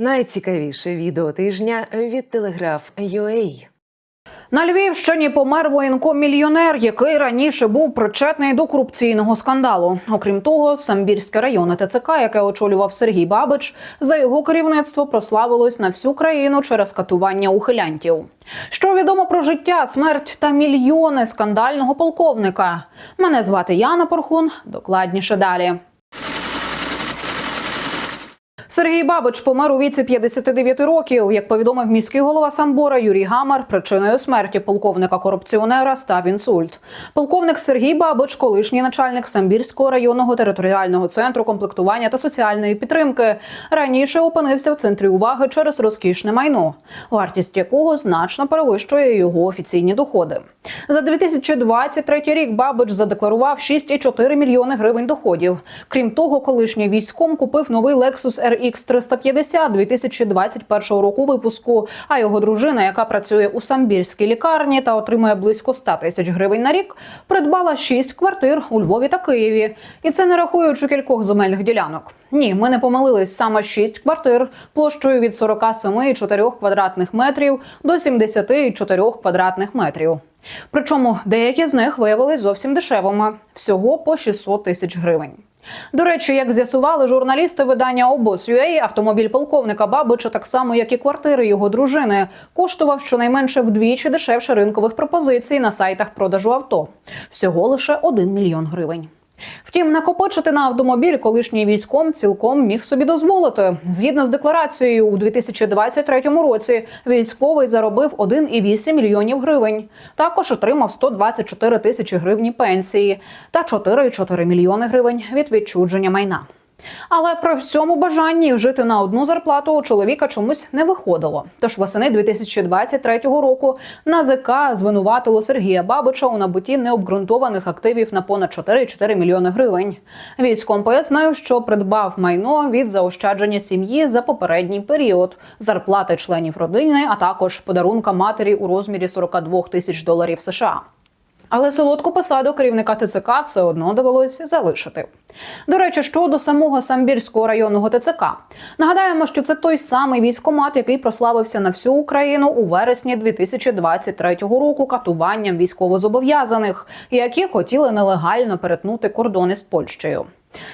Найцікавіше відео тижня від Телеграф UA. На Львівщині помер воєнком-мільйонер, який раніше був причетний до корупційного скандалу. Окрім того, Самбірське районне ТЦК, яке очолював Сергій Бабич, за його керівництво прославилось на всю країну через катування ухилянтів. Що відомо про життя, смерть та мільйони скандального полковника? Мене звати Яна Порхун. Докладніше далі. Сергій Бабич помер у віці 59 років. Як повідомив міський голова Самбора Юрій Гамар, причиною смерті полковника корупціонера став інсульт. Полковник Сергій Бабич, колишній начальник Самбірського районного територіального центру комплектування та соціальної підтримки, раніше опинився в центрі уваги через розкішне майно, вартість якого значно перевищує його офіційні доходи. За 2023 рік Бабич задекларував 6,4 мільйони гривень доходів. Крім того, колишній військом купив новий Lexus RX 350 2021 року випуску. А його дружина, яка працює у самбірській лікарні та отримує близько 100 тисяч гривень на рік, придбала 6 квартир у Львові та Києві. І це не рахуючи кількох земельних ділянок. Ні, ми не помилились саме 6 квартир площею від 47,4 квадратних метрів до 74 квадратних метрів. Причому деякі з них виявились зовсім дешевими всього по 600 тисяч гривень. До речі, як з'ясували журналісти видання обоз.ua, автомобіль полковника Бабича, так само як і квартири його дружини, коштував щонайменше вдвічі дешевше ринкових пропозицій на сайтах продажу авто всього лише 1 мільйон гривень. Втім, накопичити на автомобіль колишній військом цілком міг собі дозволити. Згідно з декларацією, у 2023 році військовий заробив 1,8 мільйонів гривень. Також отримав 124 тисячі гривні пенсії та 4,4 мільйони гривень від відчудження майна. Але при всьому бажанні жити на одну зарплату у чоловіка чомусь не виходило. Тож восени 2023 року НАЗК звинуватило Сергія Бабича у набутті необґрунтованих активів на понад 4,4 мільйони гривень. Військом пояснив, що придбав майно від заощадження сім'ї за попередній період, зарплати членів родини, а також подарунка матері у розмірі 42 тисяч доларів США. Але солодку посаду керівника ТЦК все одно довелось залишити. До речі, щодо самого самбірського районного ТЦК, нагадаємо, що це той самий військомат, який прославився на всю Україну у вересні 2023 року катуванням військовозобов'язаних, які хотіли нелегально перетнути кордони з Польщею.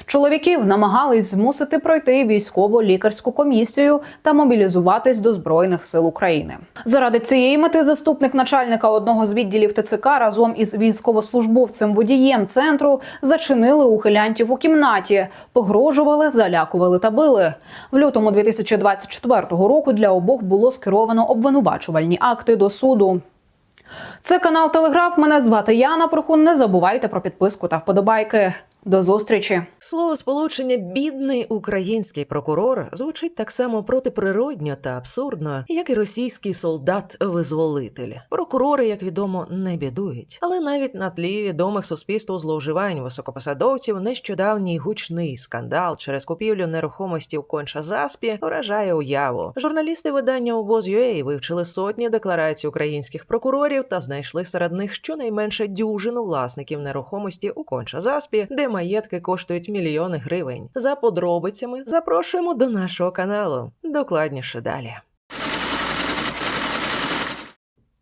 Чоловіків намагались змусити пройти військово-лікарську комісію та мобілізуватись до збройних сил України. Заради цієї мети заступник начальника одного з відділів ТЦК разом із військовослужбовцем водієм центру зачинили ухилянтів у кімнаті, погрожували, залякували та били. В лютому 2024 року для обох було скеровано обвинувачувальні акти до суду. Це канал Телеграф. Мене звати Яна Прохун. Не забувайте про підписку та вподобайки. До зустрічі. Слово сполучення бідний український прокурор звучить так само протиприродньо та абсурдно, як і російський солдат-визволитель. Прокурори, як відомо, не бідують. Але навіть на тлі відомих суспільству зловживань високопосадовців нещодавній гучний скандал через купівлю нерухомості в конча заспі вражає уяву. Журналісти видання обоз.ua вивчили сотні декларацій українських прокурорів та знайшли серед них щонайменше дюжину власників нерухомості у конча заспі, де маєтки коштують мільйони гривень. За подробицями запрошуємо до нашого каналу. Докладніше далі.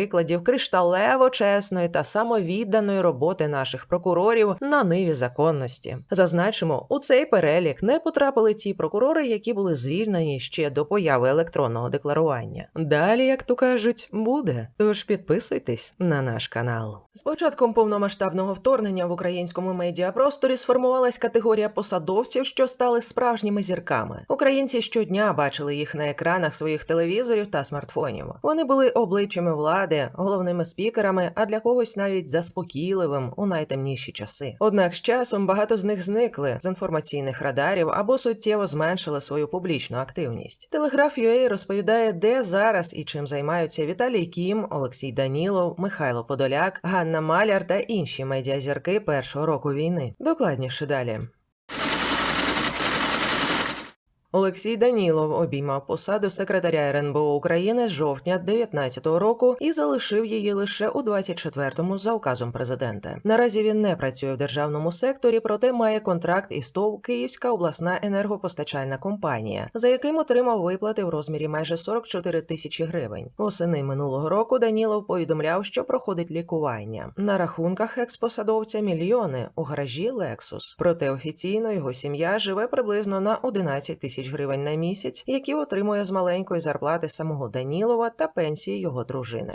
прикладів кришталево чесної та самовідданої роботи наших прокурорів на ниві законності. Зазначимо, у цей перелік не потрапили ті прокурори, які були звільнені ще до появи електронного декларування. Далі, як то кажуть, буде. Тож підписуйтесь на наш канал. З початком повномасштабного вторгнення в українському медіапросторі сформувалась категорія посадовців, що стали справжніми зірками. Українці щодня бачили їх на екранах своїх телевізорів та смартфонів. Вони були обличчями влади, головними спікерами, а для когось навіть заспокійливим у найтемніші часи. Однак з часом багато з них зникли з інформаційних радарів або суттєво зменшили свою публічну активність. Телеграф UA розповідає, де зараз і чим займаються Віталій Кім, Олексій Данілов, Михайло Подоляк, Ганна Маляр та інші медіазірки першого року війни. Докладніше далі. Олексій Данілов обіймав посаду секретаря РНБО України з жовтня 19-го року і залишив її лише у 24-му за указом президента. Наразі він не працює в державному секторі, проте має контракт із ТОВ Київська обласна енергопостачальна компанія, за яким отримав виплати в розмірі майже 44 тисячі гривень. Восени минулого року Данілов повідомляв, що проходить лікування. На рахунках експосадовця мільйони у гаражі Lexus. Проте офіційно його сім'я живе приблизно на 11 тисяч гривень на місяць, які отримує з маленької зарплати самого Данілова та пенсії його дружини.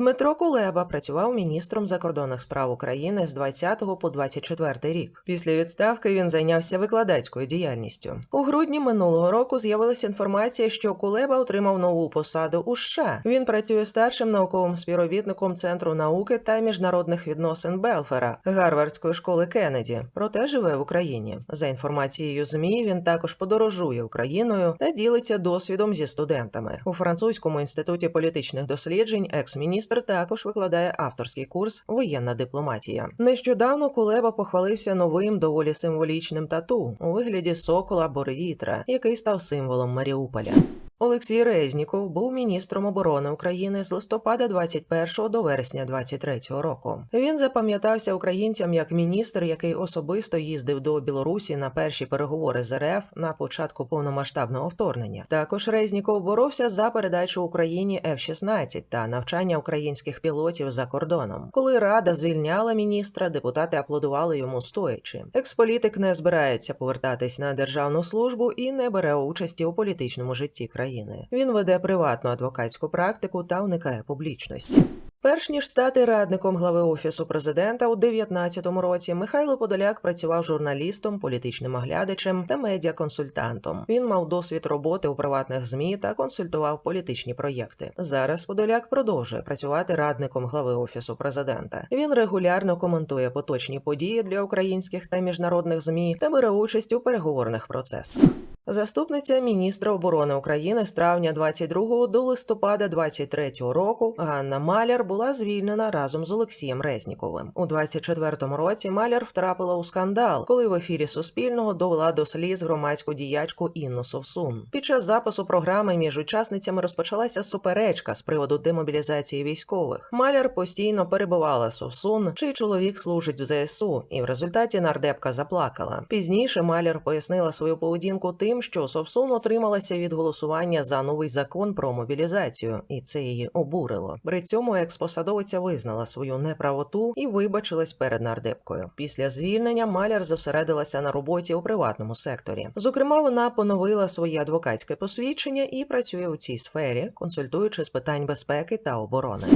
Дмитро Кулеба працював міністром закордонних справ України з 20 по 24 рік. Після відставки він зайнявся викладацькою діяльністю. У грудні минулого року з'явилася інформація, що Кулеба отримав нову посаду у США. Він працює старшим науковим співробітником Центру науки та міжнародних відносин Белфера Гарвардської школи Кеннеді, проте живе в Україні. За інформацією ЗМІ, він також подорожує Україною та ділиться досвідом зі студентами у французькому інституті політичних досліджень. Екс-міністр також викладає авторський курс Воєнна дипломатія. Нещодавно Кулеба похвалився новим доволі символічним тату у вигляді сокола Боревітра, який став символом Маріуполя. Олексій Резніков був міністром оборони України з листопада 21 до вересня 23 року. Він запам'ятався українцям як міністр, який особисто їздив до Білорусі на перші переговори з РФ на початку повномасштабного вторгнення. Також Резніков боровся за передачу Україні F-16 та навчання українських пілотів за кордоном. Коли рада звільняла міністра, депутати аплодували йому стоячи. Експолітик не збирається повертатись на державну службу і не бере участі у політичному житті країни. Він веде приватну адвокатську практику та уникає публічності. Перш ніж стати радником глави офісу президента у 19-му році, Михайло Подоляк працював журналістом, політичним оглядачем та медіаконсультантом. Він мав досвід роботи у приватних змі та консультував політичні проєкти. Зараз Подоляк продовжує працювати радником глави офісу президента. Він регулярно коментує поточні події для українських та міжнародних змі та бере участь у переговорних процесах. Заступниця міністра оборони України з травня 22 до листопада 23 року Ганна Маляр була звільнена разом з Олексієм Резніковим. У 24 році Маляр втрапила у скандал, коли в ефірі Суспільного довела до сліз громадську діячку Інну Совсун. Під час запису програми між учасницями розпочалася суперечка з приводу демобілізації військових. Маляр постійно перебивала Совсун, чий чоловік служить в ЗСУ, і в результаті нардепка заплакала. Пізніше Маляр пояснила свою поведінку тим, що Совсун отрималася від голосування за новий закон про мобілізацію, і це її обурило. При цьому експосадовиця визнала свою неправоту і вибачилась перед нардепкою. Після звільнення Маляр зосередилася на роботі у приватному секторі. Зокрема, вона поновила своє адвокатське посвідчення і працює у цій сфері, консультуючи з питань безпеки та оборони.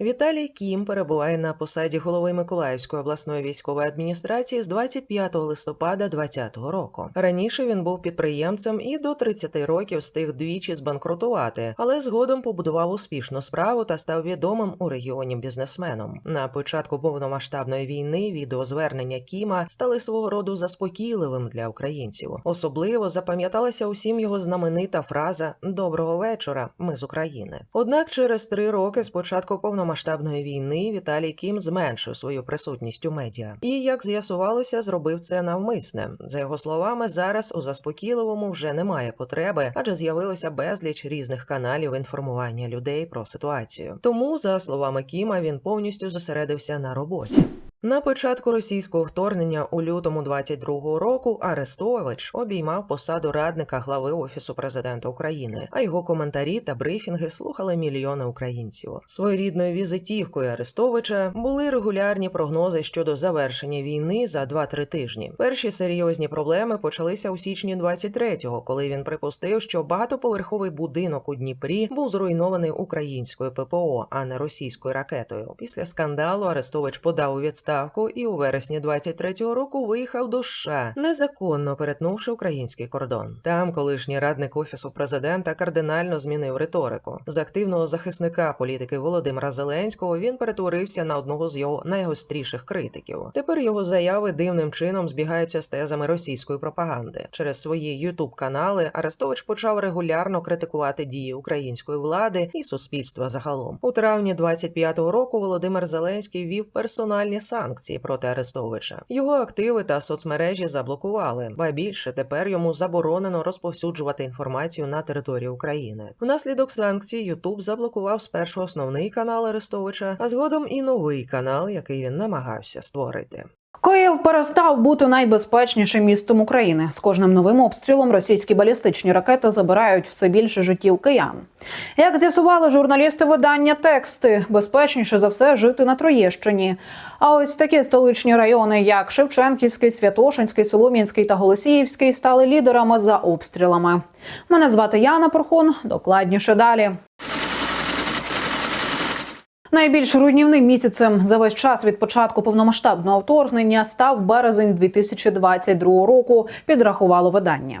Віталій Кім перебуває на посаді голови Миколаївської обласної військової адміністрації з 25 листопада 2020 року. Раніше він був підприємцем і до 30 років встиг двічі збанкрутувати, але згодом побудував успішну справу та став відомим у регіоні бізнесменом. На початку повномасштабної війни відеозвернення Кіма стали свого роду заспокійливим для українців. Особливо запам'яталася усім його знаменита фраза Доброго вечора, ми з України. Однак через три роки з початку повномасштабної війни Віталій Кім зменшив свою присутність у медіа. І як з'ясувалося, зробив це навмисне. За його словами, зараз у заспокійливому вже немає потреби, адже з'явилося безліч різних каналів інформування людей про ситуацію. Тому, за словами Кіма, він повністю зосередився на роботі. На початку російського вторгнення у лютому 22-го року Арестович обіймав посаду радника глави офісу президента України, а його коментарі та брифінги слухали мільйони українців. Своєрідною візитівкою Арестовича були регулярні прогнози щодо завершення війни за 2-3 тижні. Перші серйозні проблеми почалися у січні 23-го, коли він припустив, що багатоповерховий будинок у Дніпрі був зруйнований українською ППО, а не російською ракетою. Після скандалу Арестович подав у відставку і у вересні 23-го року виїхав до США, незаконно перетнувши український кордон. Там колишній радник офісу президента кардинально змінив риторику. З активного захисника політики Володимира Зеленського він перетворився на одного з його найгостріших критиків. Тепер його заяви дивним чином збігаються з тезами російської пропаганди. Через свої ютуб канали Арестович почав регулярно критикувати дії української влади і суспільства загалом. У травні 25-го року Володимир Зеленський ввів персональні санкції санкції проти Арестовича. Його активи та соцмережі заблокували, ба більше тепер йому заборонено розповсюджувати інформацію на території України. Внаслідок санкцій Ютуб заблокував спершу основний канал Арестовича, а згодом і новий канал, який він намагався створити. Київ перестав бути найбезпечнішим містом України. З кожним новим обстрілом російські балістичні ракети забирають все більше життів киян. Як з'ясували журналісти видання тексти, безпечніше за все жити на Троєщині. А ось такі столичні райони, як Шевченківський, Святошинський, Солом'янський та Голосіївський, стали лідерами за обстрілами. Мене звати Яна Порхун. Докладніше далі. Найбільш руйнівним місяцем за весь час від початку повномасштабного вторгнення став березень 2022 року. Підрахувало видання.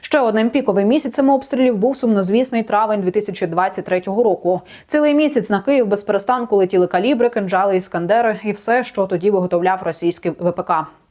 Ще одним піковим місяцем обстрілів був сумнозвісний травень 2023 року. Цілий місяць на Київ без перестанку летіли калібри, кинджали, іскандери і все, що тоді виготовляв російський ВПК.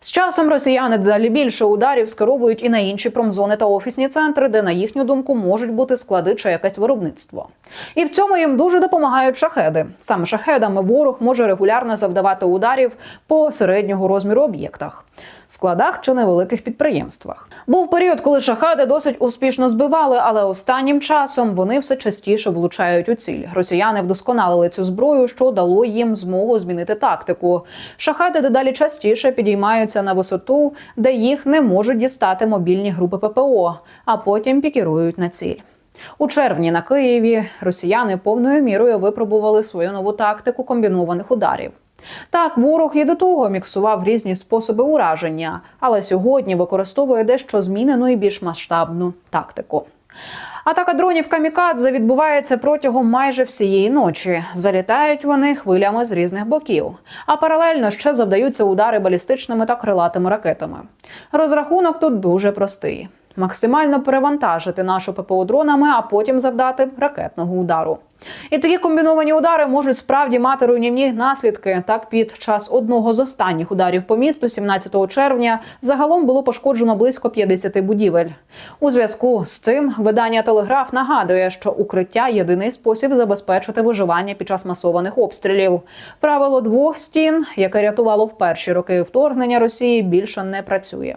З часом росіяни дедалі більше ударів скеровують і на інші промзони та офісні центри, де, на їхню думку, можуть бути склади чи якесь виробництво. І в цьому їм дуже допомагають шахеди. Саме шахедами ворог може регулярно завдавати ударів по середнього розміру об'єктах. Складах чи невеликих підприємствах був період, коли шахеди досить успішно збивали, але останнім часом вони все частіше влучають у ціль. Росіяни вдосконалили цю зброю, що дало їм змогу змінити тактику. Шахеди дедалі частіше підіймаються на висоту, де їх не можуть дістати мобільні групи ППО, а потім пікірують на ціль. У червні на Києві росіяни повною мірою випробували свою нову тактику комбінованих ударів. Так, ворог і до того міксував різні способи ураження, але сьогодні використовує дещо змінену і більш масштабну тактику. Атака дронів камікадзе відбувається протягом майже всієї ночі. Залітають вони хвилями з різних боків, а паралельно ще завдаються удари балістичними та крилатими ракетами. Розрахунок тут дуже простий: максимально перевантажити нашу ППО дронами, а потім завдати ракетного удару. І такі комбіновані удари можуть справді мати руйнівні наслідки. Так, під час одного з останніх ударів по місту, 17 червня, загалом було пошкоджено близько 50 будівель. У зв'язку з цим видання Телеграф нагадує, що укриття єдиний спосіб забезпечити виживання під час масованих обстрілів. Правило двох стін, яке рятувало в перші роки вторгнення Росії, більше не працює.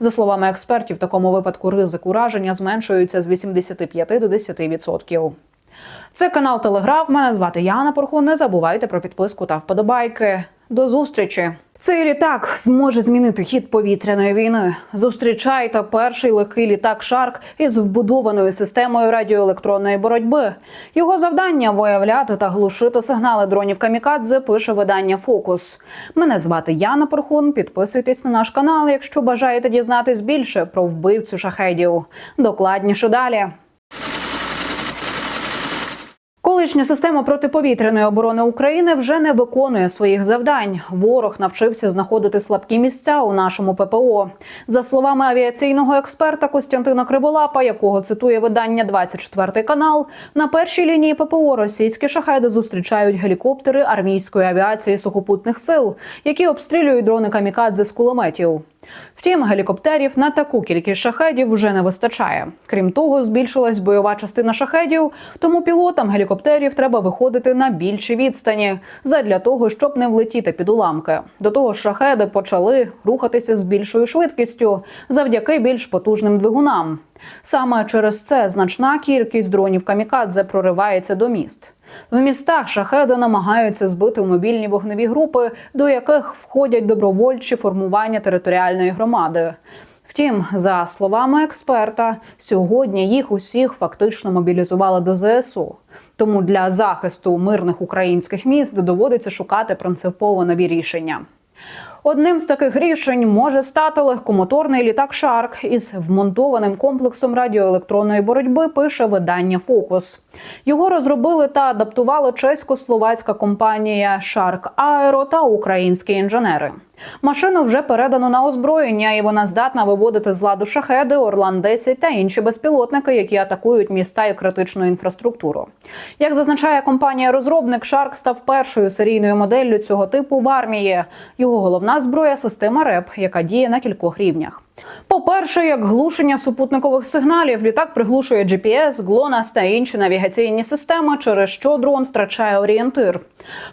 За словами експертів, в такому випадку ризик ураження зменшується з 85 до 10%. Це канал Телеграф. Мене звати Яна Порхун. Не забувайте про підписку та вподобайки. До зустрічі! Цей літак зможе змінити хід повітряної війни. Зустрічайте перший легкий літак Шарк із вбудованою системою радіоелектронної боротьби. Його завдання виявляти та глушити сигнали дронів камікадзе. Пише видання Фокус. Мене звати Яна Порхун. Підписуйтесь на наш канал, якщо бажаєте дізнатись більше про вбивцю шахедів. Докладніше далі. Колишня система протиповітряної оборони України вже не виконує своїх завдань. Ворог навчився знаходити слабкі місця у нашому ППО. За словами авіаційного експерта Костянтина Криволапа, якого цитує видання 24 канал, на першій лінії ППО російські шахеди зустрічають гелікоптери армійської авіації сухопутних сил, які обстрілюють дрони камікадзе з кулеметів. Втім, гелікоптерів на таку кількість шахедів вже не вистачає. Крім того, збільшилась бойова частина шахедів, тому пілотам гелікоптерів треба виходити на більші відстані задля того, щоб не влетіти під уламки. До того ж, шахеди почали рухатися з більшою швидкістю завдяки більш потужним двигунам. Саме через це значна кількість дронів камікадзе проривається до міст. В містах шахеди намагаються збити мобільні вогневі групи, до яких входять добровольчі формування територіальної громади. Втім, за словами експерта, сьогодні їх усіх фактично мобілізували до ЗСУ. Тому для захисту мирних українських міст доводиться шукати принципово нові рішення. Одним з таких рішень може стати легкомоторний літак Шарк із вмонтованим комплексом радіоелектронної боротьби. Пише видання Фокус. Його розробили та адаптували чесько-словацька компанія Shark Aero та українські інженери. Машину вже передано на озброєння, і вона здатна виводити з ладу шахеди, Орлан 10 та інші безпілотники, які атакують міста і критичну інфраструктуру. Як зазначає компанія-розробник, Шарк став першою серійною моделлю цього типу в армії. Його головна зброя система РЕП, яка діє на кількох рівнях. По-перше, як глушення супутникових сигналів, літак приглушує GPS, GLONASS та інші навігаційні системи, через що дрон втрачає орієнтир.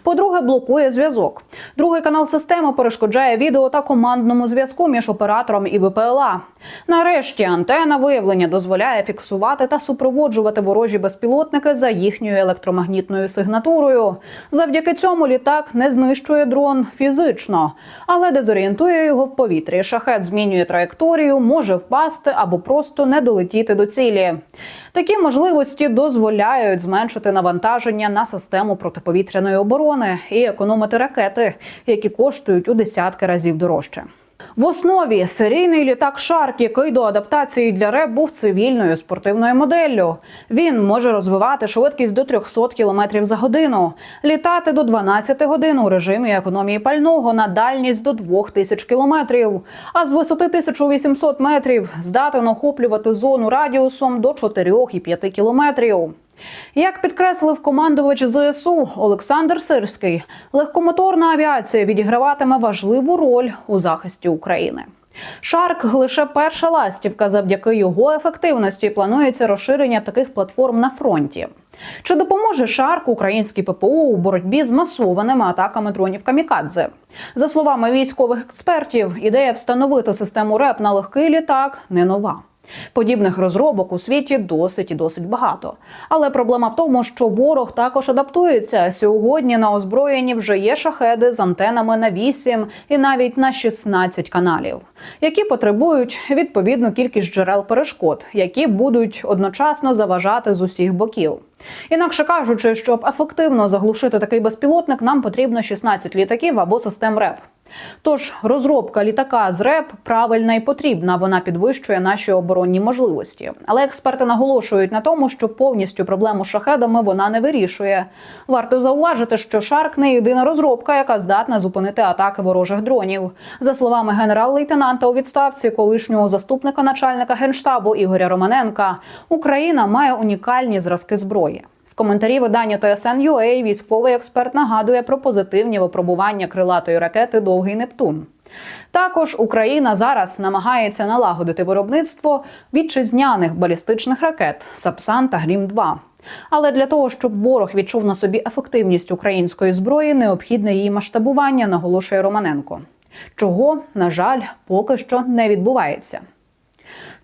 По-друге, блокує зв'язок. Другий канал системи перешкоджає відео та командному зв'язку між оператором і ВПЛА. Нарешті антена виявлення дозволяє фіксувати та супроводжувати ворожі безпілотники за їхньою електромагнітною сигнатурою. Завдяки цьому літак не знищує дрон фізично, але дезорієнтує його в повітрі. Шахет змінює траєкторію, може впасти або просто не долетіти до цілі. Такі можливості дозволяють зменшити навантаження на систему протиповітряної оборони і економити ракети, які коштують у десятки разів дорожче. В основі серійний літак Шарк, який до адаптації для РЕП був цивільною спортивною моделлю. Він може розвивати швидкість до 300 км за годину, літати до 12 годин у режимі економії пального на дальність до 2000 км, а з висоти 1800 метрів здатен охоплювати зону радіусом до 4,5 кілометрів. Як підкреслив командувач ЗСУ Олександр Сирський, легкомоторна авіація відіграватиме важливу роль у захисті України. Шарк лише перша ластівка. Завдяки його ефективності планується розширення таких платформ на фронті. Чи допоможе Шарк українській ППО у боротьбі з масованими атаками дронів камікадзе? За словами військових експертів, ідея встановити систему РЕП на легкий літак не нова. Подібних розробок у світі досить і досить багато. Але проблема в тому, що ворог також адаптується. Сьогодні на озброєнні вже є шахеди з антенами на 8 і навіть на 16 каналів, які потребують відповідну кількість джерел перешкод, які будуть одночасно заважати з усіх боків. Інакше кажучи, щоб ефективно заглушити такий безпілотник, нам потрібно 16 літаків або систем РЕП. Тож розробка літака з РЕП правильна і потрібна. Вона підвищує наші оборонні можливості. Але експерти наголошують на тому, що повністю проблему з шахедами вона не вирішує. Варто зауважити, що Шарк не єдина розробка, яка здатна зупинити атаки ворожих дронів. За словами генерал-лейтенанта у відставці, колишнього заступника начальника генштабу Ігоря Романенка, Україна має унікальні зразки зброї. Коментарі видання TSN.ua військовий експерт нагадує про позитивні випробування крилатої ракети Довгий Нептун. Також Україна зараз намагається налагодити виробництво вітчизняних балістичних ракет Сапсан та Грім 2 але для того, щоб ворог відчув на собі ефективність української зброї, необхідне її масштабування, наголошує Романенко. Чого, на жаль, поки що не відбувається.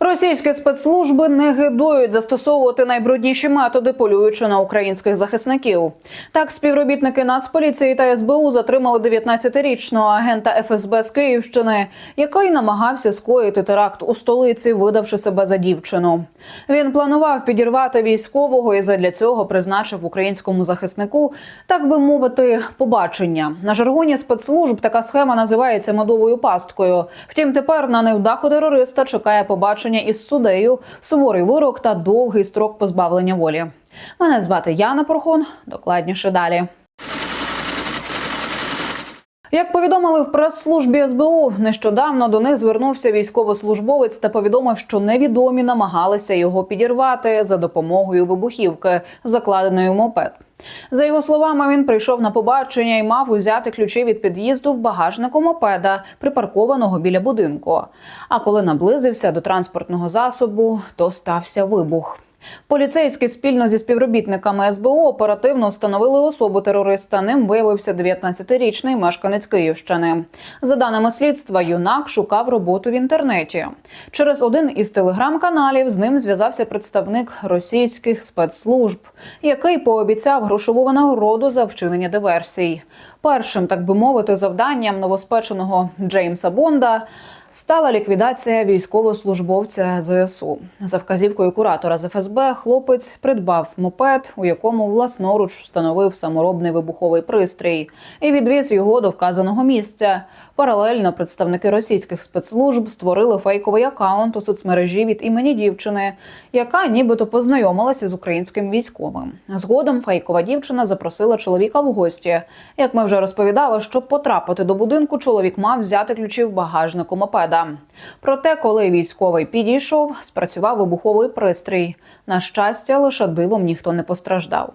Російські спецслужби не гидують застосовувати найбрудніші методи, полюючи на українських захисників. Так, співробітники Нацполіції та СБУ затримали 19-річного агента ФСБ з Київщини, який намагався скоїти теракт у столиці, видавши себе за дівчину. Він планував підірвати військового і задля цього призначив українському захиснику, так би мовити, побачення. На жаргоні спецслужб така схема називається медовою пасткою. Втім, тепер на невдаху терориста чекає побачення із судею, суворий вирок та довгий строк позбавлення волі. Мене звати Яна Порхон. Докладніше далі. Як повідомили в прес-службі СБУ, нещодавно до них звернувся військовослужбовець та повідомив, що невідомі намагалися його підірвати за допомогою вибухівки, закладеної в мопед. За його словами, він прийшов на побачення і мав узяти ключі від під'їзду в багажнику мопеда, припаркованого біля будинку. А коли наблизився до транспортного засобу, то стався вибух. Поліцейські спільно зі співробітниками СБУ оперативно встановили особу терориста. Ним виявився 19-річний мешканець Київщини. За даними слідства, юнак шукав роботу в інтернеті. Через один із телеграм-каналів з ним зв'язався представник російських спецслужб, який пообіцяв грошову винагороду за вчинення диверсій. Першим, так би мовити, завданням новоспеченого Джеймса Бонда Стала ліквідація військовослужбовця ЗСУ. За вказівкою куратора з ФСБ хлопець придбав мопед, у якому власноруч встановив саморобний вибуховий пристрій, і відвіз його до вказаного місця. Паралельно представники російських спецслужб створили фейковий акаунт у соцмережі від імені дівчини, яка нібито познайомилася з українським військовим. Згодом фейкова дівчина запросила чоловіка в гості. Як ми вже розповідали, щоб потрапити до будинку, чоловік мав взяти ключі в багажнику мопеда. Проте, коли військовий підійшов, спрацював вибуховий пристрій. На щастя, лише дивом ніхто не постраждав.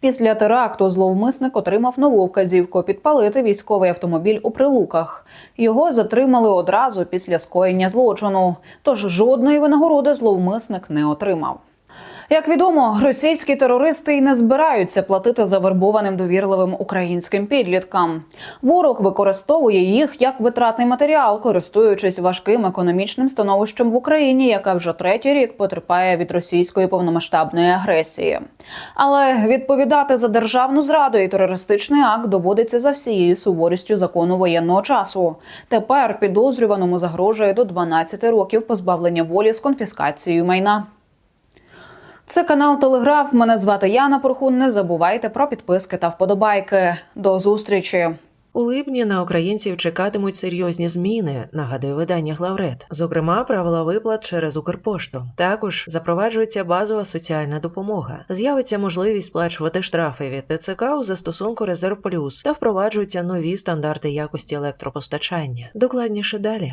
Після теракту зловмисник отримав нову вказівку підпалити військовий автомобіль у прилуках. Його затримали одразу після скоєння злочину. Тож жодної винагороди зловмисник не отримав. Як відомо, російські терористи й не збираються платити завербованим довірливим українським підліткам. Ворог використовує їх як витратний матеріал, користуючись важким економічним становищем в Україні, яка вже третій рік потерпає від російської повномасштабної агресії. Але відповідати за державну зраду і терористичний акт доводиться за всією суворістю закону воєнного часу. Тепер підозрюваному загрожує до 12 років позбавлення волі з конфіскацією майна. Це канал Телеграф. Мене звати Яна Порхун. Не забувайте про підписки та вподобайки. До зустрічі. У липні на українців чекатимуть серйозні зміни, нагадує видання Главред. Зокрема, правила виплат через Укрпошту. Також запроваджується базова соціальна допомога. З'явиться можливість сплачувати штрафи від ТЦК у застосунку Резерв Плюс та впроваджуються нові стандарти якості електропостачання. Докладніше далі.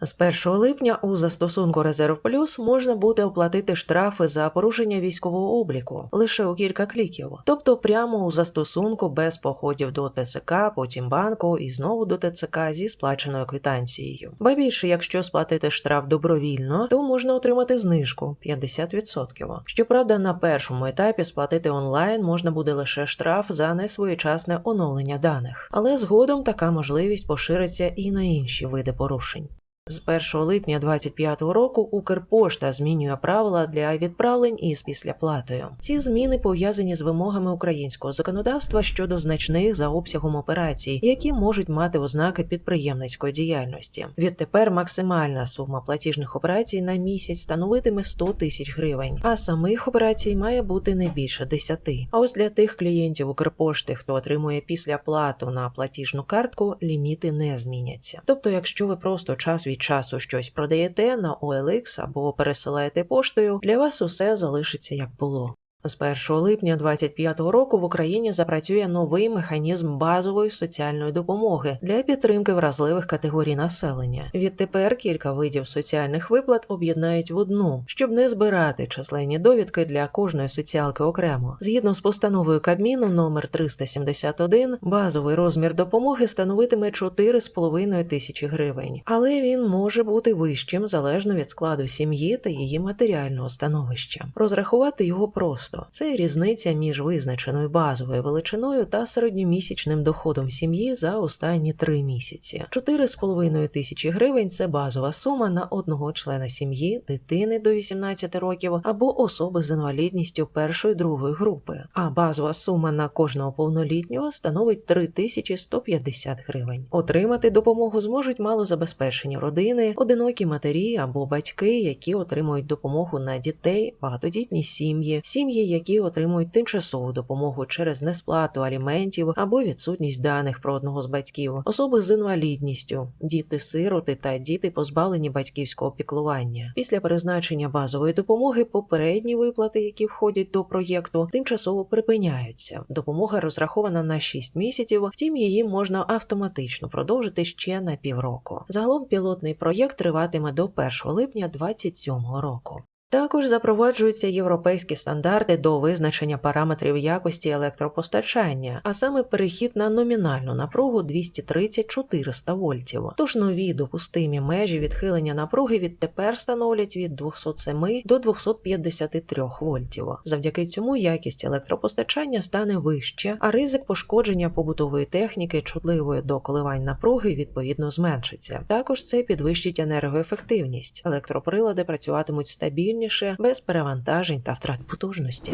З 1 липня у застосунку Резерв Плюс можна буде оплатити штрафи за порушення військового обліку лише у кілька кліків, тобто прямо у застосунку без походів до ТСК, потім банку і знову до ТЦК зі сплаченою квитанцією. Ба більше, якщо сплатити штраф добровільно, то можна отримати знижку 50%. Щоправда, на першому етапі сплатити онлайн можна буде лише штраф за несвоєчасне оновлення даних, але згодом така можливість пошириться і на інші види порушень. З 1 липня 2025 року Укрпошта змінює правила для відправлень із післяплатою. Ці зміни пов'язані з вимогами українського законодавства щодо значних за обсягом операцій, які можуть мати ознаки підприємницької діяльності. Відтепер максимальна сума платіжних операцій на місяць становитиме 100 тисяч гривень, а самих операцій має бути не більше 10. А ось для тих клієнтів Укрпошти, хто отримує післяплату на платіжну картку, ліміти не зміняться. Тобто, якщо ви просто час від часу щось продаєте на OLX або пересилаєте поштою, для вас усе залишиться як було. З 1 липня 2025 року в Україні запрацює новий механізм базової соціальної допомоги для підтримки вразливих категорій населення. Відтепер кілька видів соціальних виплат об'єднають в одну, щоб не збирати численні довідки для кожної соціалки окремо. Згідно з постановою Кабміну номер 371, базовий розмір допомоги становитиме 4,5 тисячі гривень, але він може бути вищим залежно від складу сім'ї та її матеріального становища. Розрахувати його просто це різниця між визначеною базовою величиною та середньомісячним доходом сім'ї за останні три місяці. 4,5 тисячі гривень це базова сума на одного члена сім'ї, дитини до 18 років або особи з інвалідністю першої другої групи. А базова сума на кожного повнолітнього становить 3150 гривень. Отримати допомогу зможуть малозабезпечені родини, одинокі матері або батьки, які отримують допомогу на дітей, багатодітні сім'ї, сім'ї, які отримують тимчасову допомогу через несплату аліментів або відсутність даних про одного з батьків, особи з інвалідністю, діти-сироти та діти, позбавлені батьківського піклування. Після призначення базової допомоги попередні виплати, які входять до проєкту, тимчасово припиняються. Допомога розрахована на 6 місяців, втім її можна автоматично продовжити ще на півроку. Загалом пілотний проєкт триватиме до 1 липня 2027 року. Також запроваджуються європейські стандарти до визначення параметрів якості електропостачання, а саме перехід на номінальну напругу 230-400 вольтів. Тож нові допустимі межі відхилення напруги відтепер становлять від 207 до 253 вольтів. Завдяки цьому якість електропостачання стане вище, а ризик пошкодження побутової техніки, чутливої до коливань напруги, відповідно зменшиться. Також це підвищить енергоефективність. Електроприлади працюватимуть стабільно без перевантажень та втрат потужності.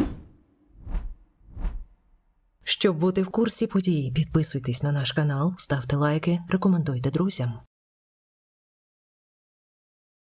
Щоб бути в курсі подій, підписуйтесь на наш канал, ставте лайки, рекомендуйте друзям.